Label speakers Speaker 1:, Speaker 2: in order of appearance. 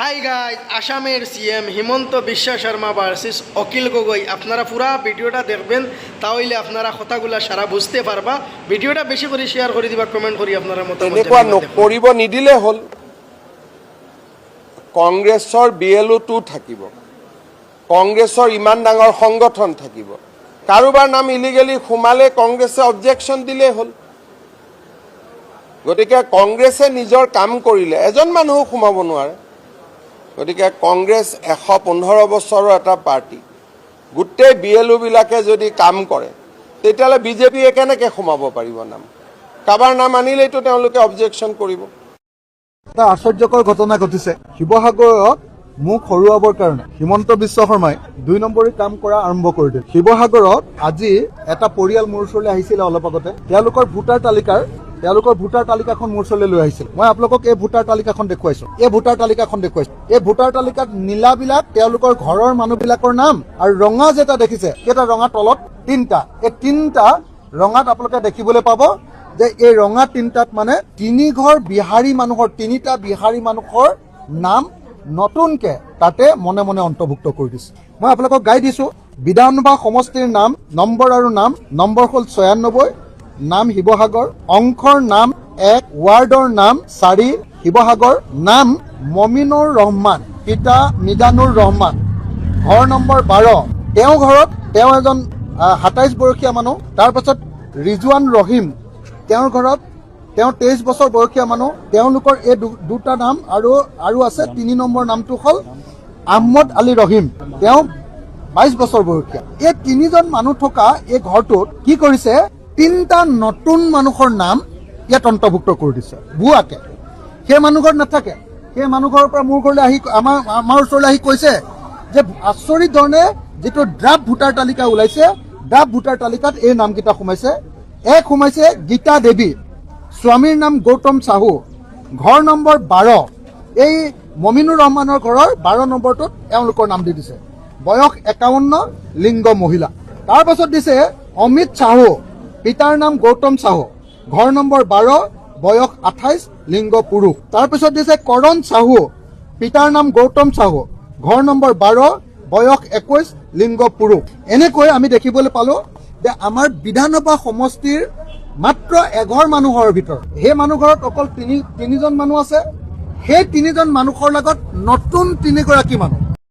Speaker 1: High guys আসামের CM Himanta Biswa Sarma versus Akhil Gogoi আপনারা পুরা ভিডিওটা দেখবেন তাহলে আপনারা কথাগুলা সারা বুঝতে পারবা। ভিডিওটা বেশি করে শেয়ার করে দিবা কমেন্ট কৰি আপনারা মতামত।
Speaker 2: নকৰিব নিদিলে হ'ল। কংগ্ৰেছৰ বি এল অ'টো থাকিব। কংগ্ৰেছৰ ইমান ডাঙৰ সংগঠন থাকিব। কাৰোবাৰ নাম ইলিগেলি সোমালে কংগ্ৰেছে অবজেকশ্যন দিলেই হ'ল। গতিকে কংগ্ৰেছে নিজৰ কাম কৰিলে এজন মানুহো সোমাব নোৱাৰে। গতিকে কংগ্ৰেছ এশ পোন্ধৰ বছৰৰ এটা পাৰ্টি। গোটেই বি এল অ'বিলাকে যদি কাম কৰে, তেতিয়াহ'লে বিজেপিয়ে কেনেকৈ সোমাব পাৰিব নাম? কাৰোবাৰ নাম আনিলেইতো তেওঁলোকে অবজেকশ্যন কৰিব।
Speaker 3: এটা আশ্চৰ্যকৰ ঘটনা ঘটিছে। শিৱসাগৰত মোক হৰুৱাবৰ কাৰণে হিমন্ত বিশ্ব শৰ্মাই দুই নম্বৰী কাম কৰা আৰম্ভ কৰি দিলে। শিৱসাগৰত আজি এটা পৰিয়াল মোৰ ওচৰলৈ আহিছিলে অলপ আগতে। তেওঁলোকৰ ভোটাৰ তালিকাৰ তেওঁলোকৰ ভোটাৰ তালিকাখন মোৰ ওচৰলৈ লৈ আহিছিল। মই আপোনালোকক এই ভোটাৰ তালিকাখন দেখুৱাইছো। এই ভোটাৰ তালিকাখন দেখুৱাইছো। এই ভোটাৰ তালিকাত নীলাবিলাক তেওঁলোকৰ ঘৰৰ মানুহবিলাকৰ নাম আৰু ৰঙা যেটা দেখিছে কেইটা ৰঙা তলত তিনিটা। এই তিনিটা ৰঙাত আপোনালোকে দেখিবলৈ পাব যে এই ৰঙা তিনিটাত মানে তিনি ঘৰ বিহাৰী মানুহৰ তিনিটা বিহাৰী মানুহৰ নাম নতুনকে তাতে মনে মনে অন্তৰ্ভুক্ত কৰি দিছে। মই আপোনালোকক গাই দিছো বিধানসভা সমষ্টিৰ নাম নম্বৰ আৰু নাম। নম্বৰ হ'ল ছয়ান্নব্বৈ নাম শিৱসাগৰ অংশৰ নাম এক ৱাৰ্ডৰ নাম চাৰি শিৱসাগৰ নাম মমিনুৰ ৰহমান পিতা মিজানুৰ ৰহমান। ঘৰ নম্বৰ বাৰ। তেওঁ ঘৰত তেওঁ এজন সাতাইছ বয়সীয়া মানুহ তাৰপাছত ৰিজৱান ৰহিম। তেওঁৰ ঘৰত তেওঁ তেইছ বছৰ বয়সীয়া মানুহ। তেওঁলোকৰ এই দুটা নাম আৰু আৰু আছে তিনি নম্বৰ নামটো হ'ল আহমদ আলী ৰহিম। তেওঁ বাইছ বছৰ বয়সীয়া। এই তিনিজন মানুহ থকা এই ঘৰটোত কি কৰিছে তিনিটা নতুন মানুহৰ নাম ইয়াত অন্তৰ্ভুক্ত কৰি দিছে ভুৱাকে সেই মানুহ নাথাকে। সেই মানুহ ঘৰৰ পৰা মোৰ ঘৰলৈ আহি, আমাৰ আমাৰ ওচৰলৈ আহি কৈছে যে, আচৰিত ধৰণে যিটো ড্ৰাফ্ট ভোটাৰ তালিকা ওলাইছে ড্ৰাফ্ট ভোটাৰ তালিকাত এই নামকেইটা সোমাইছে। এক সোমাইছে গীতা দেৱী, স্বামীৰ নাম গৌতম চাহু, ঘৰ নম্বৰ বাৰ। এই মমিনুৰ ৰহমানৰ ঘৰৰ বাৰ নম্বৰটোত এওঁলোকৰ নাম দি দিছে। বয়স একাৱন্ন, লিংগ মহিলা। তাৰ পাছত দিছে অমিত চাহু। পিতাৰ নাম গৌতম চাহু। ঘৰ নম্বৰ বাৰ বয়স আঠাইছ লিংগ পুৰুষ। তাৰপিছত দিছে কৰণ চাহু। পিতাৰ নাম গৌতম চাহু। ঘৰ নম্বৰ বাৰ বয়স একৈছ লিংগ পুৰুষ। এনেকৈ আমি দেখিবলৈ পালো যে আমাৰ বিধানসভা সমষ্টিৰ মাত্ৰ এঘৰ মানুহৰ ভিতৰত। সেই মানুহ ঘৰত অকল তিনি তিনিজন মানুহ আছে। সেই তিনিজন মানুহৰ লগত নতুন তিনিগৰাকী মানুহ।